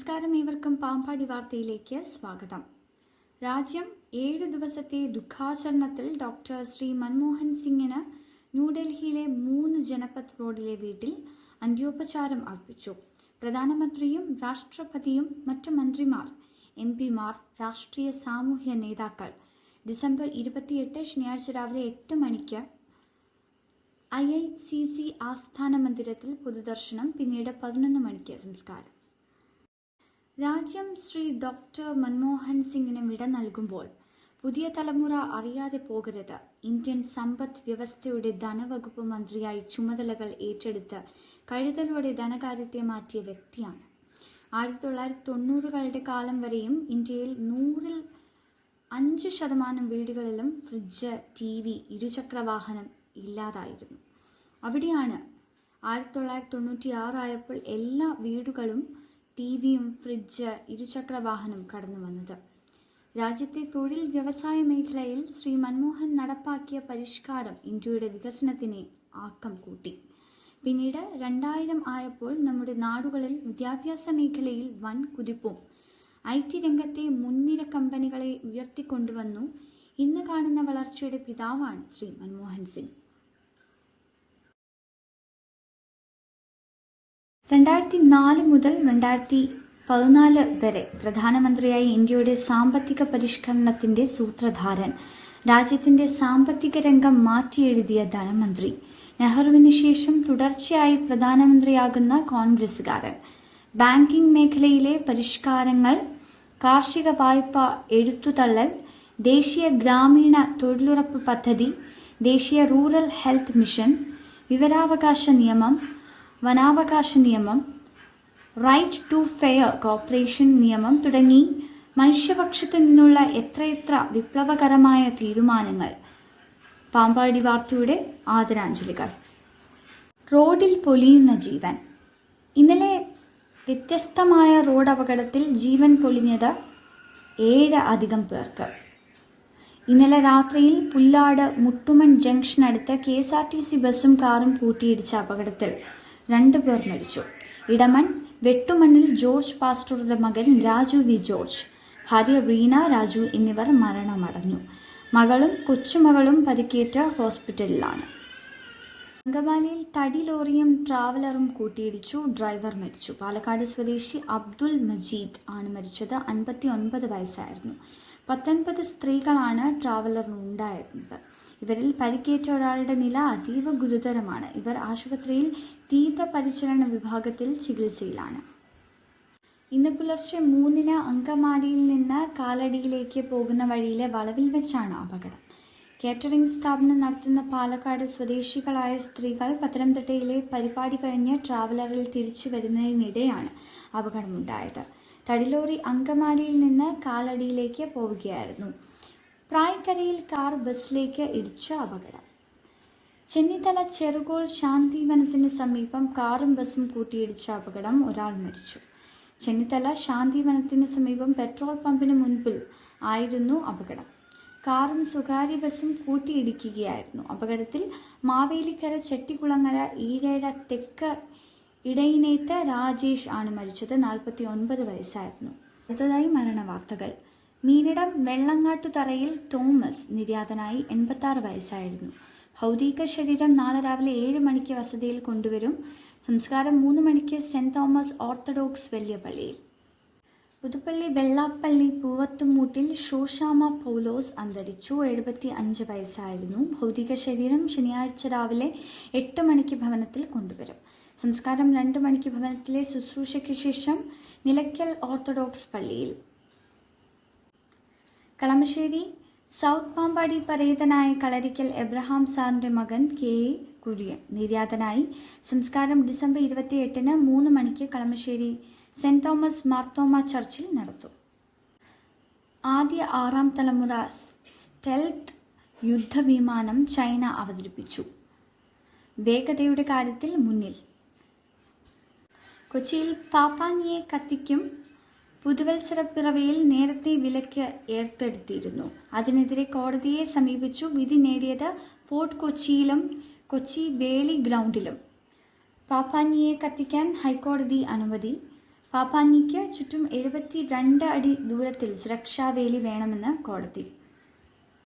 നമസ്കാരം ഏവർക്കും പാമ്പാടി വാർത്തയിലേക്ക് സ്വാഗതം. രാജ്യം ഏഴു ദിവസത്തെ ദുഃഖാചരണത്തിൽ ഡോക്ടർ ശ്രീ മൻമോഹൻ സിംഗിന് ന്യൂഡൽഹിയിലെ മൂന്ന് ജനപത് റോഡിലെ വീട്ടിൽ അന്ത്യോപചാരം അർപ്പിച്ചു. പ്രധാനമന്ത്രിയും രാഷ്ട്രപതിയും മറ്റു മന്ത്രിമാർ എം പിമാർ രാഷ്ട്രീയ സാമൂഹ്യ നേതാക്കൾ. ഡിസംബർ ഇരുപത്തിയെട്ട് ശനിയാഴ്ച രാവിലെ എട്ട് മണിക്ക് ഐ ഐ സി സി ആസ്ഥാന മന്ദിരത്തിൽ പൊതുദർശനം പിന്നീട് പതിനൊന്ന് മണിക്ക് സംസ്കാരം. രാജ്യം ശ്രീ ഡോക്ടർ മൻമോഹൻ സിംഗിന് വിട നൽകുമ്പോൾ പുതിയ തലമുറ അറിയാതെ പോകരുത്. ഇന്ത്യൻ സമ്പദ് വ്യവസ്ഥയുടെ ധനവകുപ്പ് മന്ത്രിയായി ചുമതലകൾ ഏറ്റെടുത്ത് കഴുതലോടെ ധനകാര്യത്തെ മാറ്റിയ വ്യക്തിയാണ്. ആയിരത്തി തൊള്ളായിരത്തി തൊണ്ണൂറുകളുടെ കാലം വരെയും ഇന്ത്യയിൽ നൂറിൽ അഞ്ച് ശതമാനം വീടുകളിലും ഫ്രിഡ്ജ് ടി വി ഇരുചക്രവാഹനം ഇല്ലാതായിരുന്നു. അവിടെയാണ് ആയിരത്തി തൊള്ളായിരത്തി തൊണ്ണൂറ്റി ആറായപ്പോൾ എല്ലാ വീടുകളും ടി വിയും ഫ്രിഡ്ജ് ഇരുചക്രവാഹനം കടന്നു വന്നത്. രാജ്യത്തെ തൊഴിൽ വ്യവസായ മേഖലയിൽ ശ്രീ മൻമോഹൻ നടപ്പാക്കിയ പരിഷ്കാരം ഇന്ത്യയുടെ വികസനത്തിന് ആക്കം കൂട്ടി. പിന്നീട് രണ്ടായിരം ആയപ്പോൾ നമ്മുടെ നാടുകളിൽ വിദ്യാഭ്യാസ മേഖലയിൽ വൻ കുതിപ്പും ഐ ടി രംഗത്തെ മുൻനിര കമ്പനികളെ ഉയർത്തിക്കൊണ്ടുവന്നു. ഇന്ന് കാണുന്ന വളർച്ചയുടെ പിതാവാണ് ശ്രീ മൻമോഹൻ സിംഗ്. രണ്ടായിരത്തി നാല് മുതൽ രണ്ടായിരത്തി പതിനാല് വരെ പ്രധാനമന്ത്രിയായി ഇന്ത്യയുടെ സാമ്പത്തിക പരിഷ്കരണത്തിന്റെ സൂത്രധാരൻ രാജ്യത്തിന്റെ സാമ്പത്തിക രംഗം മാറ്റിയെഴുതിയ ധനമന്ത്രി. നെഹ്റുവിന് ശേഷം തുടർച്ചയായി പ്രധാനമന്ത്രിയാകുന്ന കോൺഗ്രസുകാരൻ ബാങ്കിംഗ് മേഖലയിലെ പരിഷ്കാരങ്ങൾ കാർഷിക വായ്പ എഴുത്തുതള്ളൽ ദേശീയ ഗ്രാമീണ തൊഴിലുറപ്പ് പദ്ധതി ദേശീയ റൂറൽ ഹെൽത്ത് മിഷൻ വിവരാവകാശ നിയമം വനാവകാശ നിയമം റൈറ്റ് ടു ഫെയർ കോർപ്പറേഷൻ നിയമം തുടങ്ങി മനുഷ്യപക്ഷത്തു നിന്നുള്ള എത്രയെത്ര വിപ്ലവകരമായ തീരുമാനങ്ങൾ. പാമ്പാടി വാർത്തയുടെ ആദരാഞ്ജലികൾ. റോഡിൽ പൊലിയുന്ന ജീവൻ. ഇന്നലെ വ്യത്യസ്തമായ റോഡ് അപകടത്തിൽ ജീവൻ പൊലിഞ്ഞത് ഏഴ് അധികം പേർക്ക്. ഇന്നലെ രാത്രിയിൽ Pullad Muttumon ജംഗ്ഷനടുത്ത് K S R T C ബസ്സും കാറും കൂട്ടിയിടിച്ച അപകടത്തിൽ രണ്ടു പേർ മരിച്ചു. ഇടമൺ വെട്ടുമണ്ണിൽ ജോർജ് പാസ്റ്ററുടെ മകൻ രാജു വി. ജോർജ് ഭാര്യ റീന രാജു എന്നിവർ മരണമടഞ്ഞു. മകളും കൊച്ചുമകളും പരിക്കേറ്റ ഹോസ്പിറ്റലിലാണ്. അങ്കമാലിയിൽ തടി ലോറിയും ട്രാവലറും കൂട്ടിയിടിച്ചു ഡ്രൈവർ മരിച്ചു. പാലക്കാട് സ്വദേശി അബ്ദുൽ മജീദ് ആണ് മരിച്ചത്. അൻപത്തി ഒൻപത് വയസ്സായിരുന്നു. പത്തൊൻപത് സ്ത്രീകളാണ് ട്രാവലറിനുണ്ടായിരുന്നത് ഇവരിൽ പരിക്കേറ്റ ഒരാളുടെ നില അതീവ ഗുരുതരമാണ്. ഇവർ ആശുപത്രിയിൽ തീവ്രപരിചരണ വിഭാഗത്തിൽ ചികിത്സയിലാണ്. ഇന്ന് പുലർച്ചെ മൂന്നിന് അങ്കമാലിയിൽ നിന്ന് കാലടിയിലേക്ക് പോകുന്ന വഴിയിലെ വളവിൽ വെച്ചാണ് അപകടം. കേറ്ററിംഗ് സ്ഥാപനം നടത്തുന്ന പാലക്കാട് സ്വദേശികളായ സ്ത്രീകൾ പത്തനംതിട്ടയിലെ പരിപാടി കഴിഞ്ഞ് ട്രാവലറിൽ തിരിച്ചു വരുന്നതിനിടെയാണ് അപകടമുണ്ടായത്. തടിലോറി അങ്കമാലിയിൽ നിന്ന് കാലടിയിലേക്ക് പോവുകയായിരുന്നു. പ്രായക്കരയിൽ കാർ ബസ്സിലേക്ക് ഇടിച്ച അപകടം. ചെന്നിത്തല ചെറുകോൾ ശാന്തിവനത്തിന് സമീപം കാറും ബസ്സും കൂട്ടിയിടിച്ച അപകടം ഒരാൾ മരിച്ചു. ചെന്നിത്തല ശാന്തിവനത്തിന് സമീപം പെട്രോൾ പമ്പിന് മുൻപിൽ ആയിരുന്നു അപകടം. കാറും സ്വകാര്യ ബസ്സും കൂട്ടിയിടിക്കുകയായിരുന്നു. അപകടത്തിൽ മാവേലിക്കര ചെട്ടിക്കുളങ്ങര ഈരേഴ തെക്ക് ഇടയിനേത്ത രാജേഷ് ആണ് മരിച്ചത്. നാൽപ്പത്തി ഒൻപത് വയസ്സായിരുന്നു. അടുത്തതായി മരണവാർത്തകൾ. മീനിടം വെള്ളങ്ങാട്ടുതറയിൽ തോമസ് നിര്യാതനായി എൺപത്തി വയസ്സായിരുന്നു. ഭൗതിക ശരീരം നാളെ രാവിലെ ഏഴ് മണിക്ക് വസതിയിൽ കൊണ്ടുവരും. സംസ്കാരം മൂന്ന് മണിക്ക് സെന്റ് തോമസ് ഓർത്തഡോക്സ് വലിയ പള്ളിയിൽ. പുതുപ്പള്ളി വെള്ളാപ്പള്ളി പൂവത്തുമൂട്ടിൽ ഷോഷാമ പൗലോസ് അന്തരിച്ചു. എഴുപത്തി അഞ്ച് വയസ്സായിരുന്നു. ഭൗതിക ശരീരം ശനിയാഴ്ച രാവിലെ എട്ട് മണിക്ക് ഭവനത്തിൽ കൊണ്ടുവരും. സംസ്കാരം രണ്ട് മണിക്ക് ഭവനത്തിലെ ശുശ്രൂഷയ്ക്ക് ശേഷം നിലയ്ക്കൽ ഓർത്തഡോക്സ് പള്ളിയിൽ. കളമശ്ശേരി സൗത്ത് പാമ്പാടി പരേതനായ കളരിക്കൽ എബ്രഹാം സാറിന്റെ മകൻ കെ. എ. കുര്യൻ. നിര്യാതനായി സംസ്കാരം ഡിസംബർ ഇരുപത്തിയെട്ടിന് മൂന്ന് മണിക്ക് കളമശ്ശേരി സെന്റ് തോമസ് മാർത്തോമ ചർച്ചിൽ നടത്തും. ആദ്യ ആറാം തലമുറ സ്റ്റെൽത്ത് യുദ്ധവിമാനം ചൈന അവതരിപ്പിച്ചു. വേഗതയുടെ കാര്യത്തിൽ മുന്നിൽ. കൊച്ചിയിൽ പാപ്പാങ്ങിയെ കത്തിക്കും പുതുവത്സരപ്പിറവിയിൽ നേരത്തെ വിലക്ക് ഏർപ്പെടുത്തിയിരുന്നു. അതിനെതിരെ കോടതിയെ സമീപിച്ചു. വിധി നേടിയത് ഫോർട്ട് കൊച്ചിയിലും കൊച്ചി വേളി ഗ്രൗണ്ടിലും. പാപ്പാഞ്ഞിയെ കത്തിക്കാൻ ഹൈക്കോടതി അനുമതി. പാപ്പാഞ്ഞിക്ക് ചുറ്റും എഴുപത്തി രണ്ട് അടി ദൂരത്തിൽ സുരക്ഷാവേലി വേണമെന്ന് കോടതി.